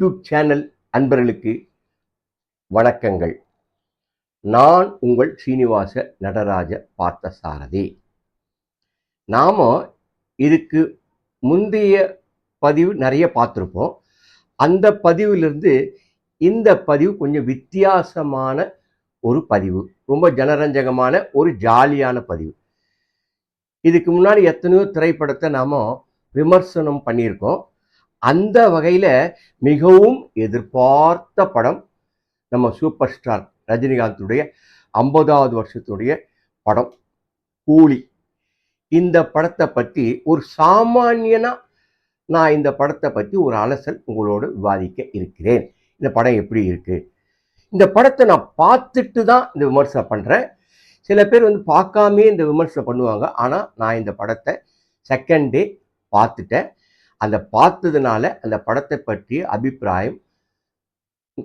YouTube channel அன்பர்களுக்கு வணக்கங்கள். நான் உங்கள் சீனிவாச நடராஜ பார்த்தசாரதி. நாம் இதுக்கு முந்தைய பதிவு நிறைய பார்த்துருப்போம். அந்த பதிவிலிருந்து இந்த பதிவு கொஞ்சம் வித்தியாசமான ஒரு பதிவு ரொம்ப ஜனரஞ்சகமான ஒரு ஜாலியான பதிவு. இதுக்கு முன்னாடி எத்தனையோ திரைப்படத்தை நாம் விமர்சனம் பண்ணியிருக்கோம். அந்த வகையில் மிகவும் எதிர்பார்த்த படம் நம்ம சூப்பர் ஸ்டார் ரஜினிகாந்துடைய ஐம்பதாவது வருஷத்துடைய படம் கூலி. இந்த படத்தை பற்றி ஒரு சாமானியனாக நான் இந்த படத்தை பற்றி ஒரு அலசல் உங்களோடு விவாதிக்க இருக்கிறேன். இந்த படம் எப்படி இருக்குது இந்த படத்தை நான் பார்த்துட்டு தான் இந்த விமர்சனம் பண்ணுறேன் சில பேர் வந்து பார்க்காமே இந்த விமர்சனம் பண்ணுவாங்க. ஆனால் நான் இந்த படத்தை செகண்ட் டே பார்த்துட்டேன். அந்த பார்த்ததுனால அந்த படத்தை பற்றிய அபிப்பிராயம்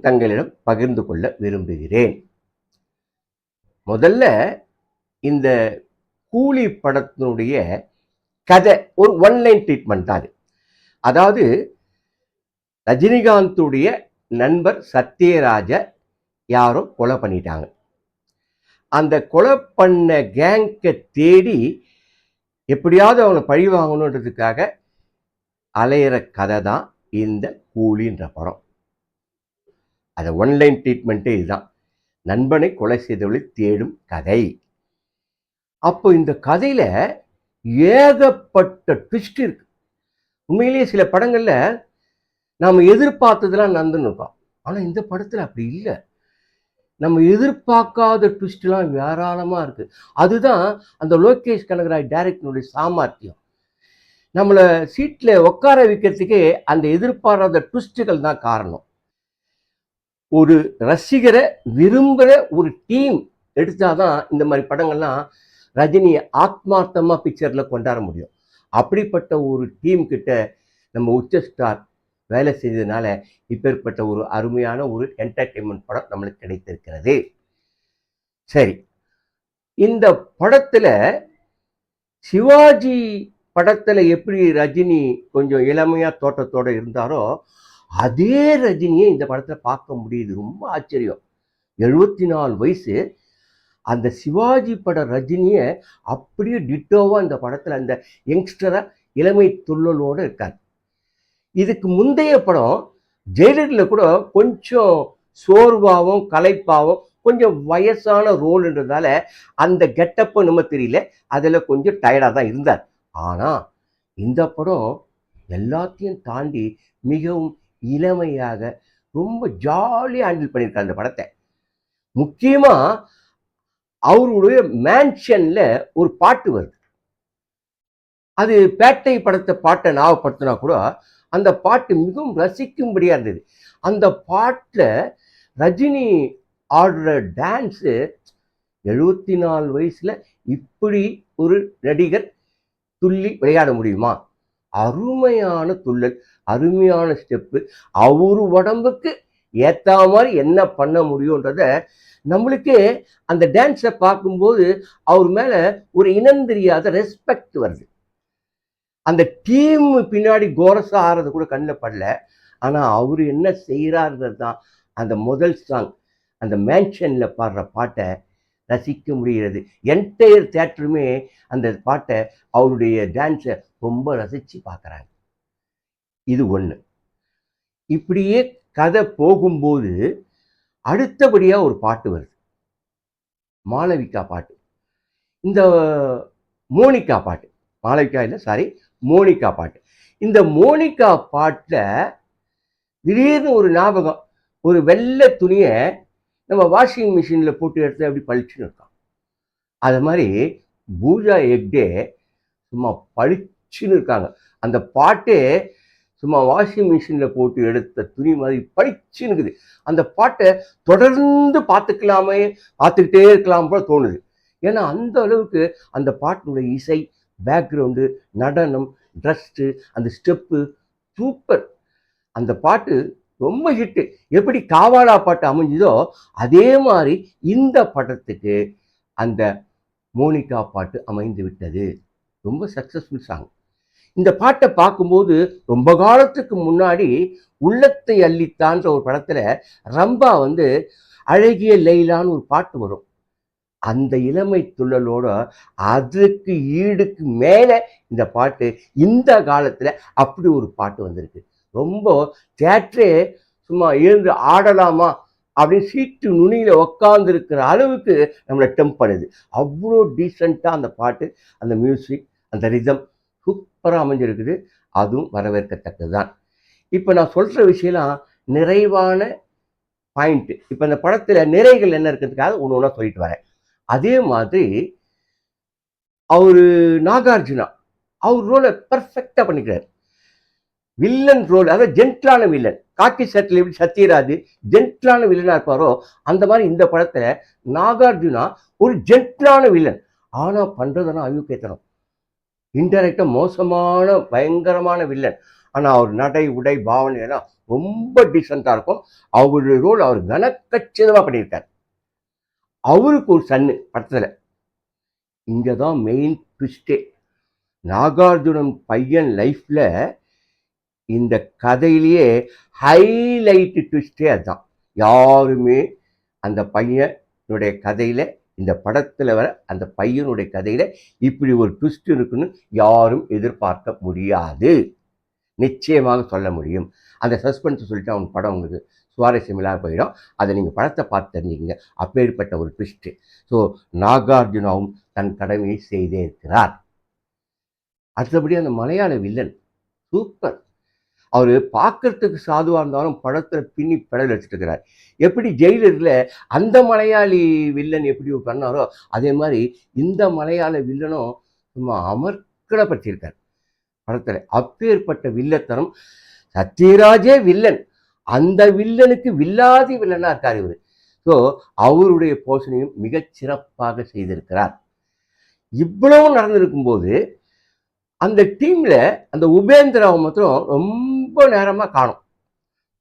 தங்களிடம் பகிர்ந்து கொள்ள விரும்புகிறேன். முதல்ல இந்த கூலி படத்தினுடைய கதை ஒரு ஒன்லைன் ட்ரீட்மெண்ட் தான் அது. அதாவது ரஜினிகாந்துடைய நண்பர் சத்யராஜ யாரோ கொலை பண்ணிட்டாங்க. அந்த கொலை பண்ண கேங்கை தேடி எப்படியாவது அவங்களை பழி வாங்கணுன்றதுக்காக அலையிற கதை தான் இந்த கூலின்ற படம். அது ஒன்லைன் ட்ரீட்மெண்ட்டே இதுதான். நண்பனை கொலை செய்தவளை தேடும் கதை. அப்போ இந்த கதையில் ஏகப்பட்ட ட்விஸ்ட் இருக்கு. உண்மையிலேயே சில படங்களில் நாம் எதிர்பார்த்ததெல்லாம் நடந்துன்னு இருக்கோம். ஆனால் இந்த படத்தில் அப்படி இல்லை. நம்ம எதிர்பார்க்காத ட்விஸ்ட்லாம் ஏராளமாக இருக்குது அதுதான் அந்த லோகேஷ் கனகராஜ் டைரக்டனுடைய சாமர்த்தியம். நம்மளை சீட்டில் உட்கார வைக்கிறதுக்கே அந்த எதிர்பாராத ட்விஸ்ட்டுகள் தான் காரணம். ஒரு ரசிகரை விரும்புகிற ஒரு டீம் எடுத்தால் தான் இந்த மாதிரி படங்கள்லாம் ரஜினியை ஆத்மார்த்தமாக பிக்சரில் கொண்டாட முடியும். அப்படிப்பட்ட ஒரு டீம் கிட்ட நம்ம உச்ச ஸ்டார் வேலை செய்ததுனால இப்பேற்பட்ட ஒரு அருமையான ஒரு என்டர்டெயின்மெண்ட் படம் நம்மளுக்கு கிடைத்திருக்கிறது. சரி இந்த படத்தில் சிவாஜி படத்தில் எப்படி ரஜினி கொஞ்சம் இளமையாக தோட்டத்தோட இருந்தாரோ அதே ரஜினியை இந்த படத்தில் பார்க்க முடியுது. ரொம்ப ஆச்சரியம். எழுபத்தி நாலு வயசு. அந்த சிவாஜி பட ரஜினியை அப்படியே டிட்டோவாக இந்த படத்தில் அந்த யங்ஸ்டராக இளமை துள்ளலோடு இருக்கார். இதுக்கு முந்தைய படம் ஜெயலலில் கூட கொஞ்சம் சோர்வாகவும் களைப்பாகவும் கொஞ்சம் வயசான ரோல்ன்றதால அந்த கெட்டப்போ நம்ம தெரியல. அதில் கொஞ்சம் டயர்டாக தான் இருந்தார். ஆனால் இந்த படம் எல்லாத்தையும் தாண்டி மிகவும் இளமையாக ரொம்ப ஜாலியாக ஹேண்டில் பண்ணியிருக்காரு அந்த படத்தை. முக்கியமாக அவருடைய மேன்ஷனில் ஒரு பாட்டு வருது. அது பேட்டை படத்தை பாட்டை ஞாபகப்படுத்தினா கூட அந்த பாட்டு மிகவும் ரசிக்கும்படியாக இருந்தது. அந்த பாட்டில் ரஜினி ஆடுற டான்ஸு எழுபத்தி நாலு வயசில் இப்படி ஒரு நடிகர் துள்ளி விளையாட முடியுமா? அருமையான துள்ளல் அருமையான ஸ்டெப்பு அவர் உடம்புக்கு ஏற்ற மாதிரி என்ன பண்ண முடியுன்றத நம்மளுக்கே அந்த டான்ஸை பார்க்கும்போது அவர் மேலே ஒரு இனம் தெரியாத ரெஸ்பெக்ட் வருது. அந்த டீம் பின்னாடி கோரஸாக ஆடுறது கூட கண்ணில் படல. ஆனால் அவர் என்ன செய்கிறாருன்றது தான் அந்த முதல் சாங் அந்த மேன்ஷனில் பாடுற பாட்டை ரசிக்க முடிகிறது. என்டையர் தேட்டருமே அந்த பாட்டை அவருடைய டான்ஸை ரொம்ப ரசித்து பார்க்குறாங்க. இது ஒன்று இப்படியே கதை போகும்போது அடுத்தபடியாக ஒரு பாட்டு வருது. மாளவிகா பாட்டு. இந்த மோனிகா பாட்டு. மாளவிகா இல்லை சாரி மோனிகா பாட்டு. இந்த மோனிகா பாட்டில் திடீர்னு ஒரு ஞாபகம் ஒரு வெள்ளை துணியை நம்ம வாஷிங் மிஷினில் போட்டு எடுத்து அப்படி பளிச்சுன்னு இருக்கான். அது மாதிரி பூஜா எக்டே சும்மா பளிச்சுன்னு இருக்காங்க. அந்த பாட்டே சும்மா வாஷிங் மிஷினில் போட்டு எடுத்த துணி மாதிரி பளிச்சுன்னு இருக்குது. அந்த பாட்டை தொடர்ந்து பார்த்துக்கலாமே பார்த்துக்கிட்டே இருக்கலாம் போல தோணுது. ஏன்னா அந்த அளவுக்கு அந்த பாட்டினுடைய இசை பேக்ரவுண்டு நடனம் ட்ரெஸ்ட்டு அந்த ஸ்டெப்பு சூப்பர் அந்த பாட்டு ரொம்ப ஹிட்டு எப்படி காவாலா பாட்டு அமைஞ்சுதோ அதே மாதிரி இந்த படத்துக்கு அந்த மோனிகா பாட்டு அமைந்து விட்டது. ரொம்ப சக்ஸஸ்ஃபுல் சாங் இந்த பாட்டை பார்க்கும்போது ரொம்ப காலத்துக்கு முன்னாடி உள்ளத்தை அள்ளித்தான்ற ஒரு படத்தில் ரம்பா வந்து அழகிய லைலான்னு ஒரு பாட்டு வரும். அந்த இளமை துள்ளலோட அதுக்கு ஈடுக்கு மேலே இந்த பாட்டு இந்த காலத்தில் அப்படி ஒரு பாட்டு வந்திருக்கு. ரொம்ப தேட்டரே சும்மா எழுந்து ஆடலாமா அப்படின்னு சீட்டு நுனியில் உக்காந்துருக்கிற அளவுக்கு நம்மளை டெம்ப் பண்ணுது. அவ்வளோ டீசெண்டாக அந்த பாட்டு அந்த மியூசிக் அந்த ரிதம் சூப்பராக அமைஞ்சிருக்குது. அதுவும் வரவேற்கத்தக்கது தான் இப்போ நான் சொல்கிற விஷயம்லாம் நிறைவான பாயிண்ட்டு இப்போ இந்த படத்தில் நிறைகள் என்ன இருக்கிறதுக்காக ஒன்று ஒன்றா சொல்லிட்டு வரேன். அதே மாதிரி அவர் நாகார்ஜுனா அவர் ரோலை பர்ஃபெக்டாக பண்ணிக்கிறார். வில்லன் ரோல் அதாவது ஜென்ட்லான வில்லன். காக்கி சட்டில் எப்படி சத்யராஜ் ஜென்ட்லான வில்லனாக இருப்பாரோ அந்த மாதிரி இந்த படத்தில் நாகார்ஜுனா ஒரு ஜென்ட்லான வில்லன் ஆனா பண்றதுனா அயுக்கேத்தனம் இன்டெரக்டாக மோசமான பயங்கரமான வில்லன் ஆனால் அவர் நடை உடை பாவனை எல்லாம் ரொம்ப டீசெண்டாக இருக்கும். அவருடைய ரோல் அவர் கனக்கச்சிதமாக பண்ணியிருக்கார். அவருக்கு ஒரு சன்னு படத்தில். இங்கே தான் மெயின் ட்விஸ்டே நாகார்ஜுனன் பையன் லைஃப்பில் இந்த கதையிலேயே ஹைலைட்டு ட்விஸ்டே அதுதான். யாருமே அந்த பையனுடைய கதையில் இந்த படத்தில் வர அந்த பையனுடைய கதையில் இப்படி ஒரு ட்விஸ்ட் இருக்குன்னு யாரும் எதிர்பார்க்க முடியாது. நிச்சயமாக சொல்ல முடியும். அந்த சஸ்பென்ஸ் சொல்லிட்டு அவன் படம் உங்களுக்கு சுவாரஸ்யம் இல்லாமல் போயிடும். அதை நீங்கள் படத்தை பார்த்து தெரிஞ்சுக்கங்க. அப்பேற்பட்ட ஒரு ட்விஸ்ட்டு ஸோ நாகார்ஜுனாவும் தன் கடமையை செய்தே இருக்கிறார். அடுத்தபடி அந்த மலையாள வில்லன். சூப்பர். அவர் பார்க்கறதுக்கு சாதுவாக இருந்தாலும் படத்தில் பின்னி பெடல் வச்சுட்டு இருக்கிறார் எப்படி ஜெயிலரில் அந்த மலையாளி வில்லன் எப்படி பண்ணாரோ அதே மாதிரி இந்த மலையாள வில்லனும் சும்மா அமர்க்கடப்படுத்தியிருக்கார் படத்தில். அப்பேற்பட்ட வில்லத்தனம் சத்யராஜே வில்லன். அந்த வில்லனுக்கு வில்லாதி வில்லனாக இருக்கார் இவர். ஸோ அவருடைய போஷனையும் மிகச் சிறப்பாக செய்திருக்கிறார். இவ்வளவு நடந்திருக்கும் போது அந்த டீமில் அந்த உபேந்திராவை மாத்திரம் ரொம்ப ரொம்ப நேரமா காணும்.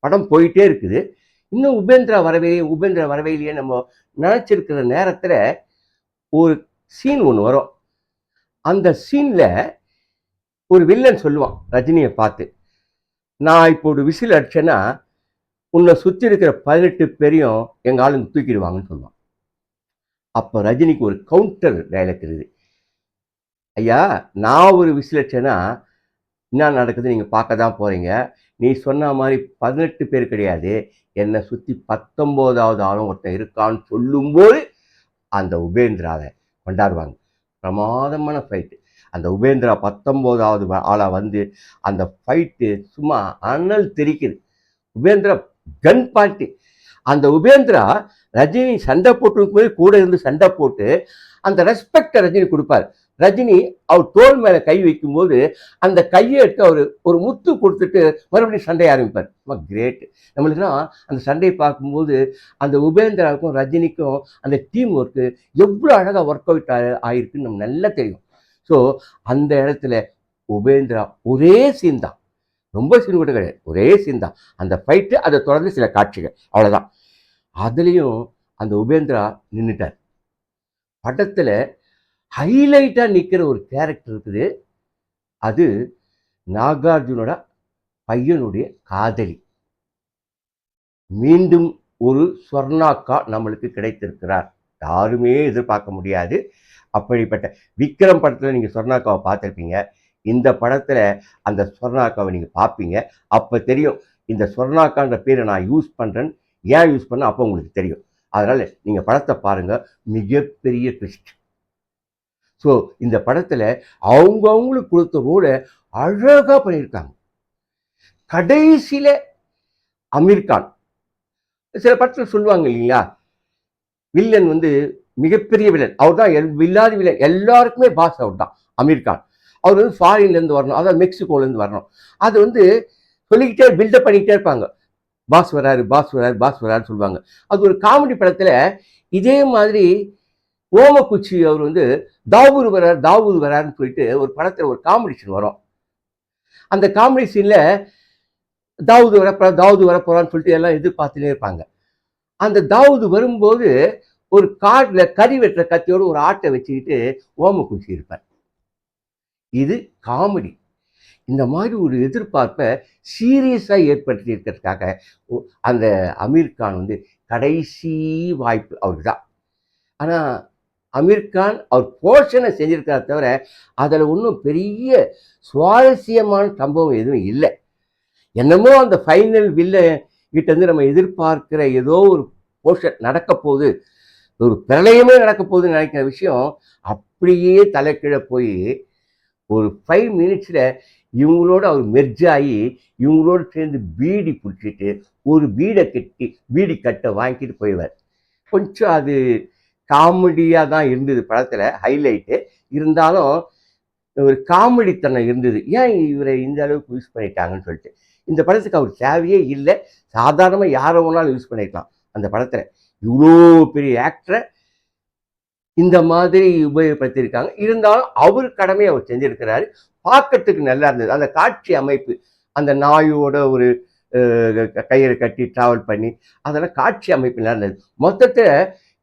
படம் போயிட்டே இருக்குது. இன்னும் உபேந்திரா வரவே உபேந்திரா வரவையிலேயே நம்ம நினச்சிருக்கிற நேரத்துல ஒரு சீன் ஒன்று வரும். அந்த சீன்ல ஒரு வில்லன் சொல்லுவான் ரஜினியை பார்த்து நான் இப்போ ஒரு விசில் அடிச்சேன்னா உன்னை சுற்றி இருக்கிற பதினெட்டு பேரையும் எங்க ஆளுங்க தூக்கிடுவாங்கன்னு சொல்லுவான். அப்போ ரஜினிக்கு ஒரு கவுண்டர் டைலாக் இருக்குது. ஐயா நான் ஒரு விசில் அடிச்சேன்னா என்ன நடக்குது நீங்கள் பார்க்க தான் போகிறீங்க நீ சொன்ன மாதிரி பதினெட்டு பேர் கிடையாது. என்னை சுற்றி பத்தொம்போதாவது ஆளும் ஒருத்தன் இருக்கான்னு சொல்லும்போது அந்த உபேந்திராவை கொண்டாடுவாங்க. பிரமாதமான ஃபைட்டு அந்த உபேந்திரா பத்தொம்போதாவது ஆளாக வந்து அந்த ஃபைட்டு சும்மா அனல் தெரிக்குது. உபேந்திரா கன் பார்ட்டி அந்த உபேந்திரா ரஜினி சண்டை போட்டு போது கூட இருந்து சண்டை போட்டு அந்த ரெஸ்பெக்டை ரஜினி கொடுப்பார். ரஜினி அவர் தோல் மேல கை வைக்கும்போது அந்த கையை எடுத்து அவர் ஒரு முத்து கொடுத்துட்டு மறுபடியும் சண்டையை ஆரம்பிப்பார். ரொம்ப கிரேட் நம்மளுக்குலாம் அந்த சண்டையை பார்க்கும்போது அந்த உபேந்திராவுக்கும் ரஜினிக்கும் அந்த டீம் ஒர்க்கு எவ்வளோ அழகாக ஒர்க் அவுட் ஆயிருக்குன்னு நம்ம நல்லா தெரியும். ஸோ அந்த இடத்துல உபேந்திரா ஒரே சீன் தான். ரொம்ப சீன் கூட கிடையாது. ஒரே சீன் தான். அந்த ஃபைட்டு அதை தொடர்ந்து சில காட்சிகள். அவ்வளோதான் அதுலேயும் அந்த உபேந்திரா நின்றுட்டார் படத்தில் ஹைலைட்டாக நிற்கிற ஒரு கேரக்டர் இருக்குது. அது நாகார்ஜுனோட பையனுடைய காதலி. மீண்டும் ஒரு ஸ்வர்ணாக்கா நம்மளுக்கு கிடைத்திருக்கிறார். யாருமே எதிர்பார்க்க முடியாது. அப்படிப்பட்ட விக்ரம் படத்தில் நீங்கள் ஸ்வர்ணாக்காவை பார்த்துருப்பீங்க. இந்த படத்தில் அந்த ஸ்வர்ணாக்காவை நீங்கள் பார்ப்பீங்க. அப்போ தெரியும் இந்த ஸ்வர்ணாக்கான்ற பேரை நான் யூஸ் பண்ணுறேன்னு ஏன் யூஸ் பண்ண அப்போ உங்களுக்கு தெரியும். அதனால் நீங்கள் படத்தை பாருங்கள் மிகப்பெரிய ட்விஸ்ட் ஸோ இந்த படத்தில் அவங்கவுங்களுக்கு கொடுத்த ரோலை அழகாக பண்ணியிருக்காங்க. கடைசியில் அமீர் கான். சில படத்தில் சொல்லுவாங்க இல்லைங்களா? வில்லன் வந்து மிகப்பெரிய வில்லன். அவர் தான் எல் வில்லாத வில்லன். எல்லாருக்குமே பாஸ் அவர் தான் அமீர் கான். அவர் வந்து ஃபாரின்லேருந்து வரணும். அதாவது மெக்சிகோலேருந்து வரணும். அது வந்து சொல்லிக்கிட்டே பில்டப் பண்ணிக்கிட்டே இருப்பாங்க. பாஸ் வராரு பாஸ் வராரு பாஸ் வராருன்னு சொல்லுவாங்க. அது ஒரு காமெடி படத்தில் இதே மாதிரி ஓமக்குச்சி அவர் வந்து தாவூர் வரார் தாவூர் வராருன்னு சொல்லிட்டு ஒரு படத்தில் ஒரு காமெடி சீன் வரும். அந்த காமெடி சீனில் தாவூது வரப்போறா தாவூது வரப்போறான்னு சொல்லிட்டு எல்லாம் எதிர்பார்த்துட்டே இருப்பாங்க. அந்த தாவூது வரும்போது ஒரு காட்டில் கறி வெட்டுற கத்தியோடு ஒரு ஆட்டை வச்சுக்கிட்டு ஓமக்குச்சி இருப்பார். இது காமெடி இந்த மாதிரி ஒரு எதிர்பார்ப்பை சீரியஸாக ஏற்படுத்தி இருக்கிறதுக்காக ஒ- அந்த அமீர் கான் வந்து கடைசி வாய்ப்பு அவருக்கு தான் ஆனால் அமீர்கான் அவர் போர்ஷனை செஞ்சிருக்காரு தவிர அதில் ஒன்றும் பெரிய சுவாரஸ்யமான சம்பவம் எதுவும் இல்லை. என்னமோ அந்த ஃபைனல் வில்ல கிட்டேருந்து நம்ம எதிர்பார்க்கிற ஏதோ ஒரு போர்ஷன் நடக்க போகுது ஒரு பிரளயமே நடக்க போகுதுன்னு நினைக்கிற விஷயம் அப்படியே தலைக்கீழே போய் ஒரு ஃபைவ் மினிட்ஸில் இவங்களோட அவர் மெர்ஜ் ஆகி இவங்களோட சேர்ந்து பீடி பிடிச்சிட்டு ஒரு பீடை கட்டி பீடி கட்டை வாங்கிட்டு போயிடுவார். கொஞ்சம் அது காமெடியாக தான் இருந்தது படத்தில் ஹைலைட்டு இருந்தாலும் ஒரு காமெடித்தனம் இருந்தது. ஏன் இவரை இந்த அளவுக்கு யூஸ் பண்ணிட்டாங்கன்னு சொல்லிட்டு. இந்த படத்துக்கு அவர் தேவையே இல்லை. சாதாரணமாக யாரை வேணாலும் யூஸ் பண்ணிக்கலாம் அந்த படத்தில். இவ்வளோ பெரிய ஆக்டரை இந்த மாதிரி உபயோகப்படுத்தியிருக்காங்க. இருந்தாலும் அவர் கடமையை அவர் செஞ்சிருக்கிறாரு. பார்க்கறதுக்கு நல்லா இருந்தது. அந்த காட்சி அமைப்பு அந்த நாயோட ஒரு கயிறு கயிறை கட்டி ட்ராவல் பண்ணி அதெல்லாம் காட்சி அமைப்பு நல்லா இருந்தது. மொத்தத்தில்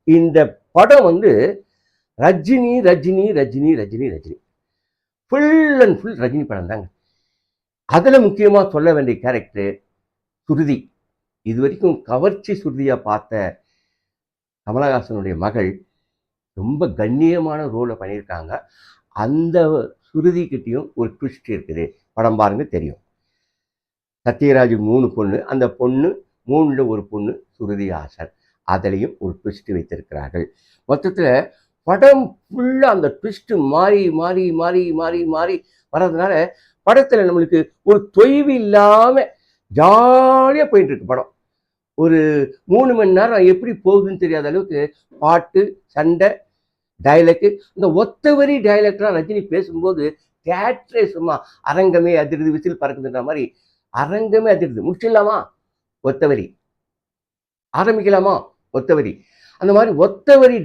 இந்த படம் வந்து Rajini Rajini Rajini Rajini Rajini. Full and full Rajini படம் தாங்க. அதில் முக்கியமாக சொல்ல வேண்டிய கேரக்டர் சுருதி இது வரைக்கும் கவர்ச்சி சுருதியாக பார்த்த கமலஹாசனுடைய மகள் ரொம்ப கண்ணியமான ரோலை பண்ணியிருக்காங்க. அந்த சுருதி கிட்டேயும் ஒரு ட்விஸ்ட் இருக்குது. படம் பாருங்க தெரியும். சத்யராஜ் மூணு பொண்ணு. அந்த பொண்ணு மூணில் ஒரு பொண்ணு சுருதி ஆசன் அதுலேயும் ஒரு ட்விஸ்ட்டு வைத்திருக்கிறார்கள். மொத்தத்தில் படம் ஃபுல்லாக அந்த ட்விஸ்ட்டு மாறி மாறி மாறி மாறி மாறி வர்றதுனால படத்தில் நம்மளுக்கு ஒரு தொய்வு இல்லாமல் ஜாலியாக போயிட்டுருக்கு படம். ஒரு மூணு மணி நேரம் எப்படி போகுதுன்னு தெரியாத அளவுக்கு பாட்டு சண்டை டைலக்கு இந்த ஒத்தவரி டைலக்லாம் ரஜினி பேசும்போது தேட்டரே சும்மா அரங்கமே அதிருது விசில் பறக்குதுன்ற மாதிரி அரங்கமே அதிருது முடிச்சிடலாமா? ஒத்தவரி ஆரம்பிக்கலாமா? ஒத்த வரி அந்த மாதிரி ஒத்த வரி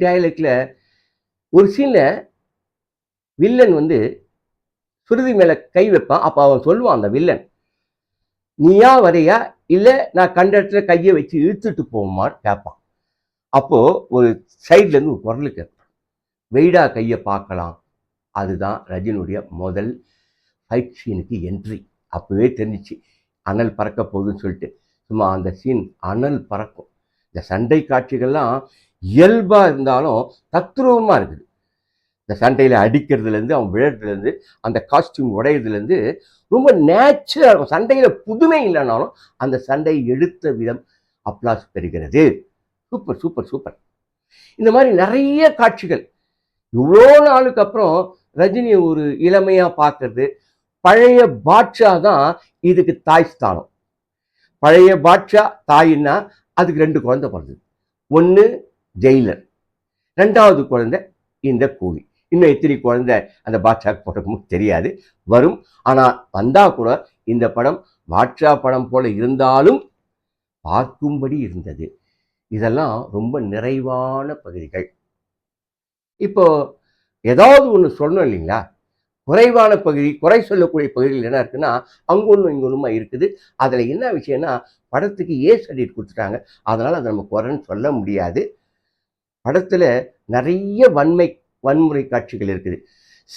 ஒரு சீனில் வில்லன் வந்து சுருதி மேலே கை வைப்பான். அப்போ அவன் சொல்லுவான் அந்த வில்லன் நீயா வரையா? இல்லை நான் கண்ட இடத்துல கையை வச்சு இழுத்துட்டு போகுமான்னு கேட்பான். அப்போது ஒரு சைட்லேருந்து ஒரு குரல் கேட்பான். வெயிடா கையை பார்க்கலாம். அதுதான் ரஜினுடைய முதல் ஃபைட் சீனுக்கு என்ட்ரி அப்போவே தெரிஞ்சிச்சு. அனல் பறக்க போகுதுன்னு சொல்லிட்டு. சும்மா அந்த சீன் அனல் பறக்கும். இந்த சண்டை காட்சிகள்லாம் இயல்பாக இருந்தாலும் தத்ரூபமா இருக்குது. இந்த சண்டையில் அடிக்கிறதுலேருந்து அவன் விழறதுலேருந்து அந்த காஸ்டியூம் உடையிறதுலேருந்து ரொம்ப நேச்சுரலாக இருக்கும். சண்டையில் புதுமை இல்லைனாலும் அந்த சண்டையை எடுத்த விதம் அப்ளாஸ் பெறுகிறது. Super super super. இந்த மாதிரி நிறைய காட்சிகள். இவ்வளோ நாளுக்கு அப்புறம் ரஜினியை ஒரு இளமையாக பார்க்கறது பழைய பாட்ஷா தான் இதுக்கு தாய் ஸ்தானம். பழைய பாட்ஷா தாயின்னா அதுக்கு ரெண்டு குழந்தை பிறந்தது. ஒன்று ஜெயிலர். ரெண்டாவது குழந்தை இந்த கூலி இன்னும் எத்தனை குழந்தை அந்த பாட்ஷாக்கு பிறக்குமோ தெரியாது. வரும். ஆனால் வந்தால் கூட இந்த படம் பாட்ஷா படம் போல இருந்தாலும் பார்க்கும்படி இருந்தது. இதெல்லாம் ரொம்ப நிறைவான பகுதிகள். இப்போ ஏதாவது ஒன்று சொல்லணும் இல்லைங்களா? குறைவான பகுதி குறை சொல்லக்கூடிய பகுதிகள் என்ன இருக்குன்னா அங்க ஒன்றும் இங்கே ஒன்றுமா இருக்குது. அதில் என்ன விஷயம்னா படத்துக்கு ஏ சர்டிஃபிகேட் கொடுத்துட்டாங்க. அதனால் அதை நம்ம குறைன்னு சொல்ல முடியாது. படத்தில் நிறைய வன்மை வன்முறை காட்சிகள் இருக்குது.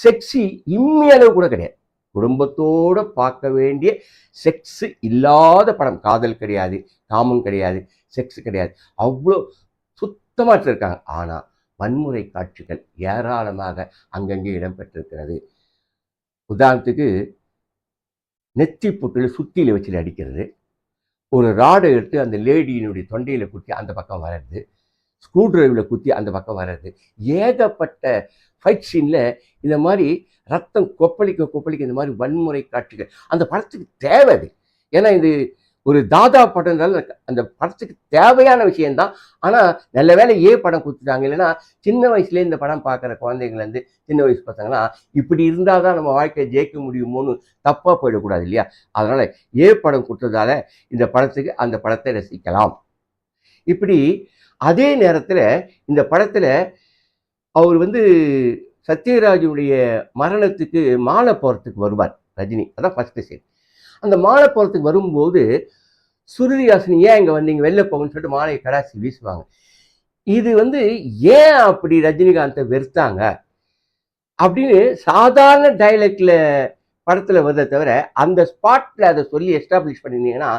செக்ஸி இம்மையளவு கூட கிடையாது. குடும்பத்தோடு பார்க்க வேண்டிய செக்ஸ் இல்லாத படம். காதல் கிடையாது காமம் கிடையாது செக்ஸ் கிடையாது. அவ்வளோ சுத்தமாக வச்சிருக்காங்க ஆனால் வன்முறை காட்சிகள் ஏராளமாக அங்கங்கே இடம்பெற்றிருக்கிறது. உதாரணத்துக்கு நெத்தி பொட்டில் சுத்தியில் வச்சு அடிக்கிறது. ஒரு ராடை எடுத்து அந்த லேடியினுடைய தொண்டையில் குத்தி அந்த பக்கம் வர்றது. ஸ்க்ரூ டிரைவில் குத்தி அந்த பக்கம் வர்றது. ஏகப்பட்ட ஃபைட் சீனில் இந்த மாதிரி ரத்தம் கொப்பளிக்க கொப்பளிக்க இந்த மாதிரி வன்முறை காட்சிகள். அந்த படத்துக்கு தேவை அது. ஏன்னா இது ஒரு தாதா படம்னால அந்த படத்துக்கு தேவையான விஷயம்தான். ஆனால் நல்ல வேளை ஏ படம் கொடுத்துட்டாங்க. இல்லைன்னா சின்ன வயசுலேயே இந்த படம் பார்க்குற குழந்தைங்கள்லேருந்து சின்ன வயசு பசங்களாம் இப்படி இருந்தால் தான் நம்ம வாழ்க்கையை ஜெயிக்க முடியுமோன்னு தப்பாக போயிடக்கூடாது இல்லையா? அதனால் ஏ படம் கொடுத்ததால இந்த படத்துக்கு அந்த படத்தை ரசிக்கலாம். இப்படி அதே நேரத்தில் இந்த படத்தில் அவர் வந்து சத்யராஜனுடைய மரணத்துக்கு மாலை போகிறதுக்கு வருவார் ரஜினி. அதான் ஃபஸ்ட்டு சீன் அந்த மாலை போகிறதுக்கு வரும்போது சுருதிஹாசன் ஏன் இங்கே வந்தீங்க வெளில போகணும்னு சொல்லிட்டு மாலையை கடாசி வீசுவாங்க. இது வந்து ஏன் அப்படி ரஜினிகாந்தை வெறுத்தாங்க? அப்படின்னு சாதாரண டைலக்டில் படத்தில் வருதை தவிர அந்த ஸ்பாட்டில் அதை சொல்லி எஸ்டாப்ளிஷ் பண்ணியிருந்தீங்கன்னா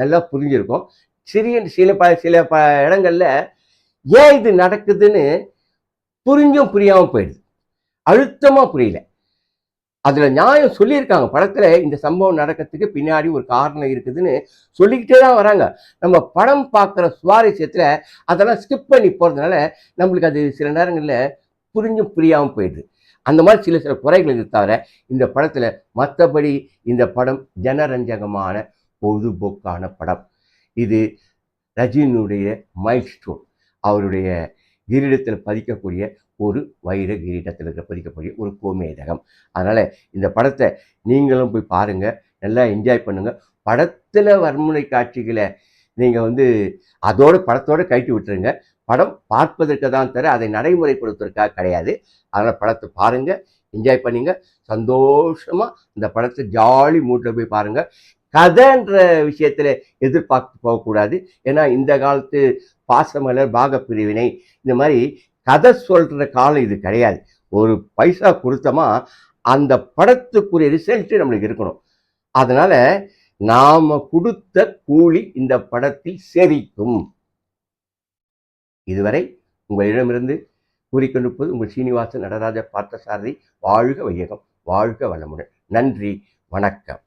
நல்லா புரிஞ்சிருக்கும். சிறிய சில ப சில ப இடங்களில் ஏன் இது நடக்குதுன்னு புரிஞ்சும் புரியாமல் போயிடுது. அழுத்தமாக புரியல. அதுல நியாயம் சொல்லியிருக்காங்க. படத்துல இந்த சம்பவம் நடக்கிறதுக்கு பின்னாடி ஒரு காரணம் இருக்குதுன்னு சொல்லிக்கிட்டே தான் வராங்க. நம்ம படம் பார்க்குற சுவாரஸ்யத்துல அதெல்லாம் ஸ்கிப் பண்ணி போறதுனால நம்மளுக்கு அது சில நேரங்களில் புரிஞ்சும் புரியாமல் போயிடுது. அந்த மாதிரி சில சில குறைகள் இருக்கு தவிர இந்த படத்தில் மற்றபடி இந்த படம் ஜனரஞ்சகமான பொழுதுபோக்கான படம். இது ரஜினியுடைய மைல் ஸ்டோன் அவருடைய கிரீடத்தில் பதிக்கக்கூடிய ஒரு வைர கிரீடத்தில் இருக்க பதிக்கக்கூடிய ஒரு கோமேதகம். அதனால் இந்த படத்தை நீங்களும் போய் பாருங்கள் நல்லா என்ஜாய் பண்ணுங்கள் படத்தில் வன்முறை காட்சிகளை நீங்கள் வந்து அதோட படத்தோடு கழட்டி விட்டுருங்க. படம் பார்ப்பதற்கு தான் தர அதை நடைமுறைப்படுத்துவதற்காக கிடையாது. அதனால் படத்தை பாருங்கள் என்ஜாய் பண்ணிங்க. சந்தோஷமாக இந்த படத்தை ஜாலி மூட்டில் போய் பாருங்கள் கதைன்ற விஷயத்தில் எதிர்பார்த்து போகக்கூடாது. ஏன்னா இந்த காலத்து பாசமலர் பாகப்பிரிவினை இந்த மாதிரி கதை சொல்கிற காலம் இது கிடையாது. ஒரு பைசா கொடுத்தோமா அந்த படத்துக்குரிய ரிசல்ட்டு நம்மளுக்கு இருக்கணும். அதனால் நாம் கொடுத்த கூலி இந்த படத்தில் சேவிக்கும் இதுவரை உங்களிடமிருந்து கூறிக்கொண்டிருப்பது உங்கள் சீனிவாசன் நடராஜ பார்த்தசாரதி வாழ்க வையகம் வாழ்க வளமுடன். நன்றி வணக்கம்.